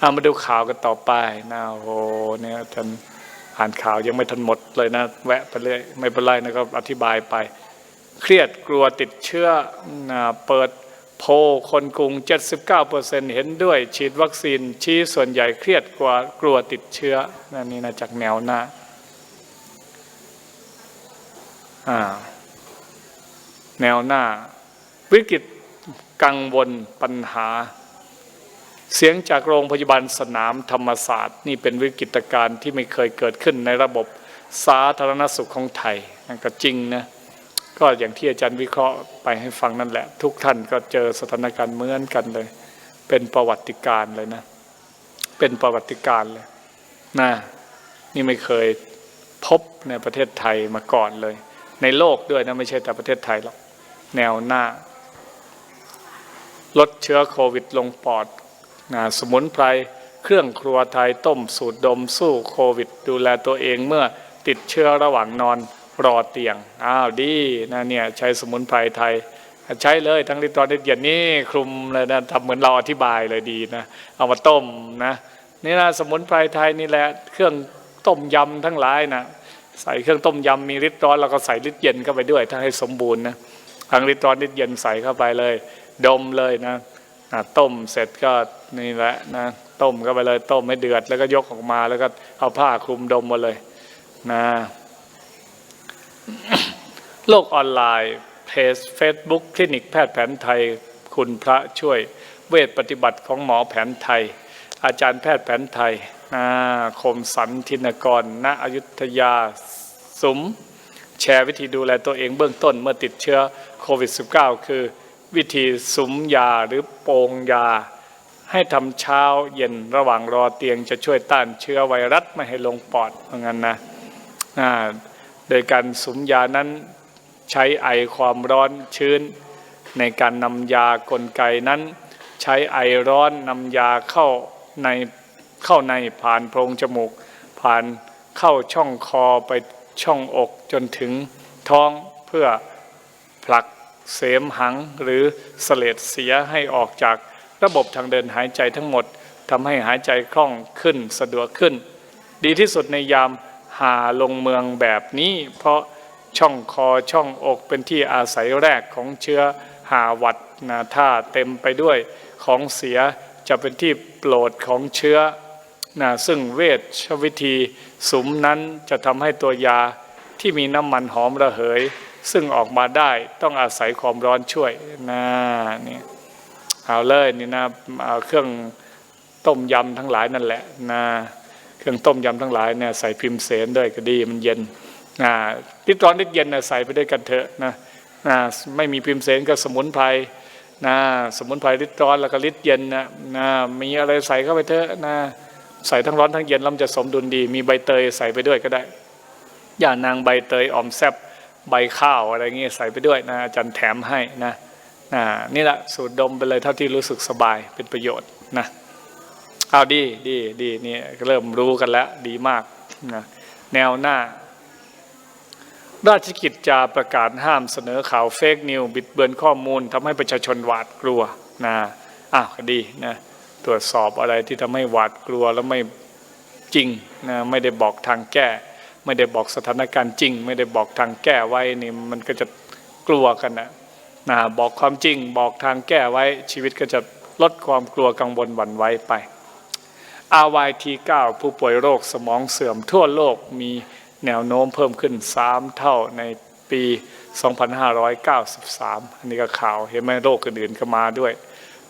เอามาดูข่าวกันต่อไปนะโอ้โหเนี่ยท่านอ่านข่าวยังไม่ทันหมดเลยนะ แวะไปเรื่อยไม่เป็นไรนะครับอธิบายไป เครียดกลัวติดเชื้อนะเปิดโพลคนกรุง 79%เห็นด้วย ฉีดวัคซีนชี้ส่วนใหญ่เครียดกว่ากลัวติดเชื้อนั่นนี่นะจากแนวหน้าแนวหน้า วิกฤตกังวลปัญหา เสียงจากโรงพยาบาลสนามธรรมศาสตร์ นี่เป็นวิกฤตการณ์ที่ไม่เคยเกิดขึ้นในระบบสาธารณสุขของไทยนั่นก็จริงนะก็อย่างที่อาจารย์วิเคราะห์ไปให้ฟังนั่นแหละ ทุกท่านก็เจอสถานการณ์เหมือนกันเลย เป็นประวัติการเลยนะ เป็นประวัติการเลยนะนี่ไม่เคยพบในประเทศไทยมาก่อนเลย ในโลกด้วยนะไม่ใช่แต่ประเทศไทยหรอกแนวหน้า ลดเชื้อโควิดลงปอด นะสมุนไพรเครื่องครัวไทยต้มสูตรดมสู้โควิด ดูแลตัวเองเมื่อติดเชื้อระหว่างนอนรอเตียงอ้าวดีนะเนี่ยใช้สมุนไพรไทย ใช้เลยทั้งลิตรนิดเดียวนี่คลุมเลยนะทำเหมือนเราอธิบายเลยดีนะเอามาต้มนะนี่นะสมุนไพรไทยนี่แหละเครื่องต้มยำทั้งหลายนะใส่เครื่องต้มยำมีลิตรร้อนแล้วก็ใส่ลิตรเย็นเข้าไปด้วยถ้าให้สมบูรณ์นะทั้งลิตรร้อนลิตรเย็นใส่เข้าไปเลย ดมเลยนะ ต้มเสร็จก็นี่แหละนะต้มเข้าไปเลยต้มให้เดือดแล้วก็ยกออกมาแล้วก็เอาผ้าคลุมดมมาเลยนะโลกออนไลน์เพจ Facebook คลินิกแพทย์แผนไทย คุณพระช่วยเวทปฏิบัติของหมอแผนไทย อาจารย์แพทย์แผนไทยคมสันทินกร ณอยุธยาสมแชร์วิธีดูแลตัวเองเบื้องต้นเมื่อติดเชื้อโควิด -19 คือ วิธีสุมยาหรือโปงยา ให้ทำเช้าเย็นระหว่างรอเตียงจะช่วยต้านเชื้อไวรัสไม่ให้ลงปอดเพราะงั้นนะอ่าโดยการสุมยานั้นใช้ไอความร้อนชื้น ในการนำยากลไกนั้น ใช้ไอร้อนนำยาเข้าในเข้าในผ่านโพรงจมูก ผ่านเข้าช่องคอไปช่องอกจนถึงท้องเพื่อผลัก เสมหังหรือเสลดเสียให้ออกจากระบบทางเดินหายใจทั้งหมดทำให้หายใจคล่องขึ้นสะดวกขึ้น ดีที่สุดในยามหาลงเมืองแบบนี้ เพราะช่องคอช่องอกเป็นที่อาศัยแรกของเชื้อหาวัดนะถ้าเต็มไปด้วยของเสียจะเป็นที่โปรดของเชื้อนะซึ่งเวชวิธีสุมนั้นจะทำให้ตัวยาที่มีน้ำมันหอมระเหย ซึ่งออกมาได้ต้องอาศัยความร้อนช่วยนะนี่เอาเลยนี่นะเอาเครื่องต้มยำทั้งหลายนั่นแหละนะเครื่องต้มยำทั้งหลายเนี่ยใส่พิมพ์เสนด้วยก็ดีมันเย็นนะนิดร้อนนิดเย็นนะใส่ไปด้วยกันเถอะนะนะไม่มีพิมพ์เสนก็สมุนไพรนะสมุนไพรลิตรร้อนแล้วก็ลิตรเย็นนะนะมีอะไรใส่เข้าไปเถอะนะใส่ทั้งร้อนทั้งเย็นแล้วมันจะสมดุลดี มีใบเตยใส่ไปด้วยก็ได้ อย่านางใบเตยออมแซบ ใบข้าวอะไรเงี้ยใส่ไปด้วยนะอาจารย์แถมให้นะนะนี่แหละสูตรดมไปเลยเท่าที่รู้สึกสบายเป็นประโยชน์นะเอาดีดีดีนี่เริ่มรู้กันแล้วดีมากนะแนวหน้า ราชกิจจาประกาศห้ามเสนอข่าวเฟกนิวบิดเบือนข้อมูลทำให้ประชาชนหวาดกลัวนะอ้าวดีนะตรวจสอบอะไรที่ทำให้หวาดกลัวแล้วไม่จริงนะไม่ได้บอกทางแก้ ไม่ได้บอกสถานการณ์จริง ไม่ได้บอกทางแก้ไว้นี่มันก็จะกลัวกันนะนะบอกความจริงบอกทางแก้ไว้ ชีวิตก็จะลดความกลัวกังวลหวั่นไหวไป RYT9 ผู้ป่วยโรคสมองเสื่อมทั่วโลกมีแนวโน้มเพิ่มขึ้น 3 เท่าในปี 2593 อันนี้ก็ข่าวเห็นไหมโรคอื่นๆก็มาด้วย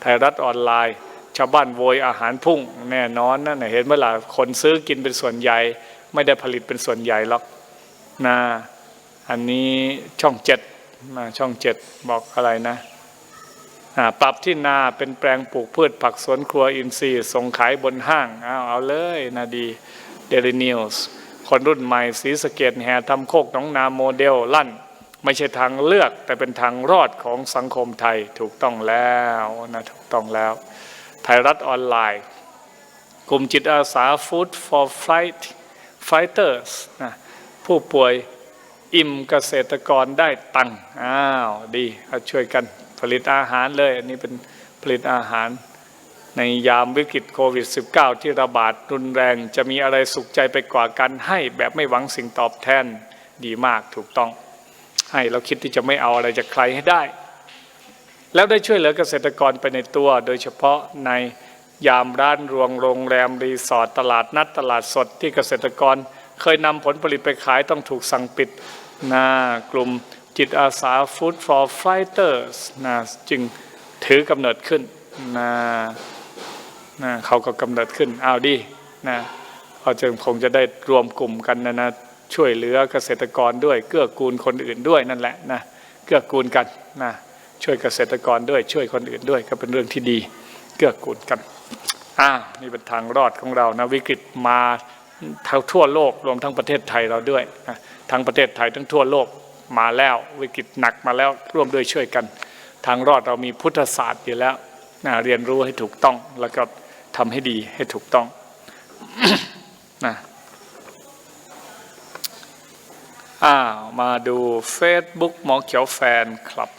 ไทยรัฐออนไลน์ ชาวบ้านโวยอาหารพุ่งแน่นอนนะเห็นเมื่อไหร่คนซื้อกินเป็นส่วนใหญ่ ไม่ได้ผลิตเป็นส่วนใหญ่หรอกนะอันนี้ช่องเจ็ดนะช่องเจ็ดบอกอะไรนะปรับที่นาเป็นแปลงปลูกพืชผักสวนครัวอินทรีย์ส่งขายบนห้างเอาเอาเลยนะดีเดลินิวส์คนรุ่นใหม่สีสะเกตแห่ทำโคกน้องนาโมเดลลั่น ไม่ใช่ทางเลือกแต่เป็นทางรอดของสังคมไทยถูกต้องแล้วนะถูกต้องแล้ว ไทยรัฐออนไลน์ กลุ่มจิตอาสา Food for Flight Fighters นะผู้ป่วยอิ่มเกษตรกรได้ตังอ้าวดีเอาช่วยกันผลิตอาหารเลยอันนี้เป็นผลิตอาหาร ในยามวิกฤตโควิด -19 ที่ระบาดรุนแรง จะมีอะไรสุขใจไปกว่าการให้แบบไม่หวังสิ่งตอบแทนดีมากถูกต้อง ให้เราคิดที่จะไม่เอาอะไรจากใครให้ได้ แล้วได้ช่วยเหลือเกษตรกรไปในตัว โดยเฉพาะใน ยามร้านรวงโรงแรมรีสอร์ทตลาดนัดตลาดสดที่เกษตรกร เคยนำผลผลิตไปขายต้องถูกสั่งปิดนะกลุ่มจิตอาสา Food for Fighters นะจึงถือกำเนิดขึ้นนะนะเขาก็กำเนิดขึ้นเอาดีนะเขาจึงคงจะได้รวมกลุ่มกันนะนะช่วยเหลือเกษตรกรด้วย เกื้อกูลคนอื่นด้วยนั่นแหละนะเกื้อกูลกันนะช่วยเกษตรกรด้วยช่วยคนอื่นด้วยก็เป็นเรื่องที่ดี เกื้อกูลกัน อ่านี่เป็นทางรอดของเรานะวิกฤตมาทั้งทั่วโลกรวมทั้งประเทศไทยเราด้วยนะทั้งประเทศไทยทั้งทั่วโลกมาแล้ววิกฤตหนักมาแล้วร่วมด้วยช่วยกัน ทางรอดเรามีพุทธศาสตร์อยู่แล้วนะเรียนรู้ให้ถูกต้องแล้วก็ทำให้ดีให้ถูกต้องนะอ้าวมาดู Facebook หมอเขียวแฟนคลับ